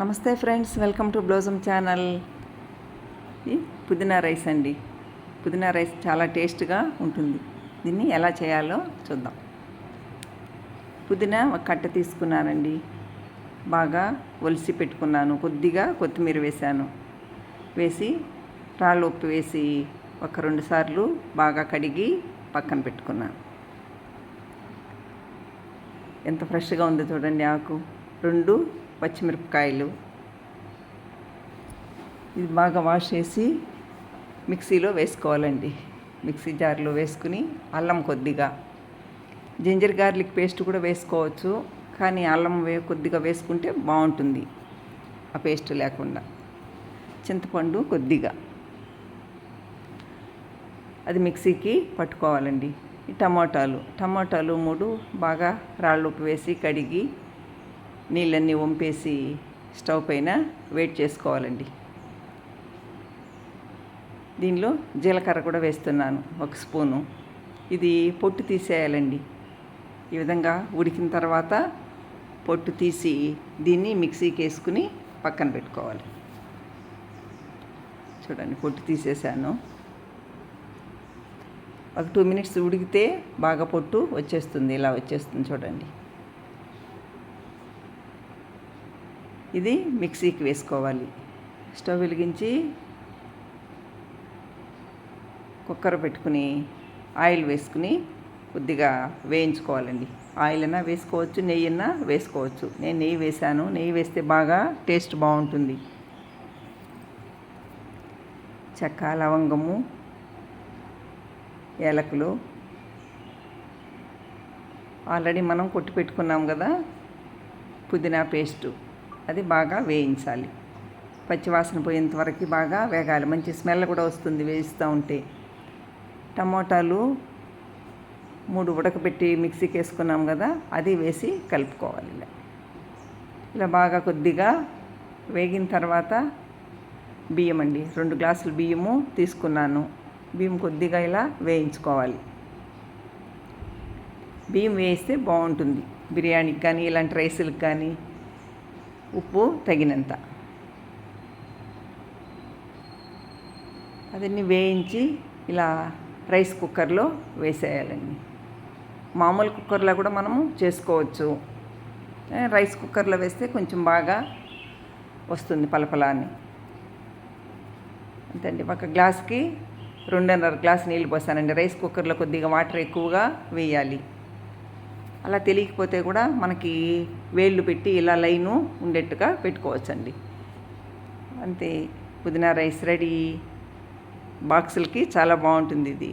నమస్తే friends welcome to blossom channel. ఈ pudina rice అండి. పుదీనా రైస్ చాలా టేస్ట్గా ఉంటుంది. దీన్ని ఎలా చేయాలో చూద్దాం. పుదీనా ఒక కట్ట తీసుకున్నానండి. బాగా ఒలిసి పెట్టుకున్నాను. కొద్దిగా కొత్తిమీర వేశాను వేసి రాళ్ళు ఉప్పు వేసి ఒక రెండు సార్లు బాగా కడిగి పక్కన పెట్టుకున్నాను ఎంత ఫ్రెష్గా ఉందో చూడండి ఆకు. రెండు పచ్చిమిరపకాయలు. ఇది బాగా వాష్ చేసి మిక్సీలో వేసుకోవాలండి. మిక్సీ జార్లో వేసుకుని అల్లం కొద్దిగా. జింజర్ గార్లిక్ పేస్ట్ కూడా వేసుకోవచ్చు కానీ అల్లం వే కొద్దిగా వేసుకుంటే బాగుంటుంది ఆ పేస్ట్ లేకుండా. చింతపండు కొద్దిగా. అది మిక్సీకి పట్టుకోవాలండి. ఈ టమాటాలు. టమాటాలు మూడు బాగా రాళ్ళు ఉప్పు వేసి కడిగి నీళ్ళన్నీ వంపేసి స్టవ్ పైన వెయిట్ చేసుకోవాలండి. దీనిలో జీలకర్ర కూడా వేస్తున్నాను ఒక స్పూను. ఇది పొట్టు తీసేయాలండి. ఈ విధంగా ఉడికిన తర్వాత పొట్టు తీసి దీన్ని మిక్సీకి వేసుకుని పక్కన పెట్టుకోవాలి. చూడండి పొట్టు తీసేసాను. ఒక టూ మినిట్స్ ఉడికితే బాగా పొట్టు వచ్చేస్తుంది ఇలా వచ్చేస్తుంది చూడండి. ఇది మిక్సీకి వేసుకోవాలి. స్టవ్ వెలిగించి కుక్కర్ పెట్టుకుని ఆయిల్ వేసుకుని కొద్దిగా వేయించుకోవాలండి. ఆయిల్ అయినా వేసుకోవచ్చు నెయ్యి అయినా వేసుకోవచ్చు. నేను నెయ్యి వేసాను నెయ్యి వేస్తే బాగా టేస్ట్ బాగుంటుంది. చెక్క లవంగము ఏలకులు ఆల్రెడీ మనం కొట్టి పెట్టుకున్నాం కదా పుదీనా పేస్టు. అది బాగా వేయించాలి. పచ్చివాసన పోయేంత వరకు బాగా వేగాలి. మంచి స్మెల్ కూడా వస్తుంది వేయిస్తూ ఉంటే. టమోటాలు మూడు ఉడకబెట్టి మిక్సీకి వేసుకున్నాం కదా అది వేసి కలుపుకోవాలి ఇలా. ఇలా బాగా కొద్దిగా వేగిన తర్వాత బియ్యం అండి. రెండు గ్లాసులు బియ్యము తీసుకున్నాను. బియ్యం కొద్దిగా ఇలా వేయించుకోవాలి. బియ్యం వేస్తే బాగుంటుంది. బిర్యానీకి కానీ ఇలాంటి రైసులకు కానీ ఉప్పు తగినంత. అదన్నీ వేయించి ఇలా రైస్ కుక్కర్లో వేసేయాలండి. మామూలు కుక్కర్లో కూడా మనము చేసుకోవచ్చు. రైస్ కుక్కర్లో వేస్తే కొంచెం బాగా వస్తుంది పలపలా అని. అంతండి ఒక గ్లాస్కి రెండున్నర గ్లాస్ నీళ్ళు పోసానండి రైస్ కుక్కర్లో కొద్దిగా వాటర్ ఎక్కువగా వేయాలి. అలా తెలియకపోతే కూడా మనకి వేళ్ళు పెట్టి ఇలా లైను ఉండేట్టుగా పెట్టుకోవచ్చండి. అంతే పుదీనా రైస్ రెడీ బాక్సులకి చాలా బాగుంటుంది ఇది.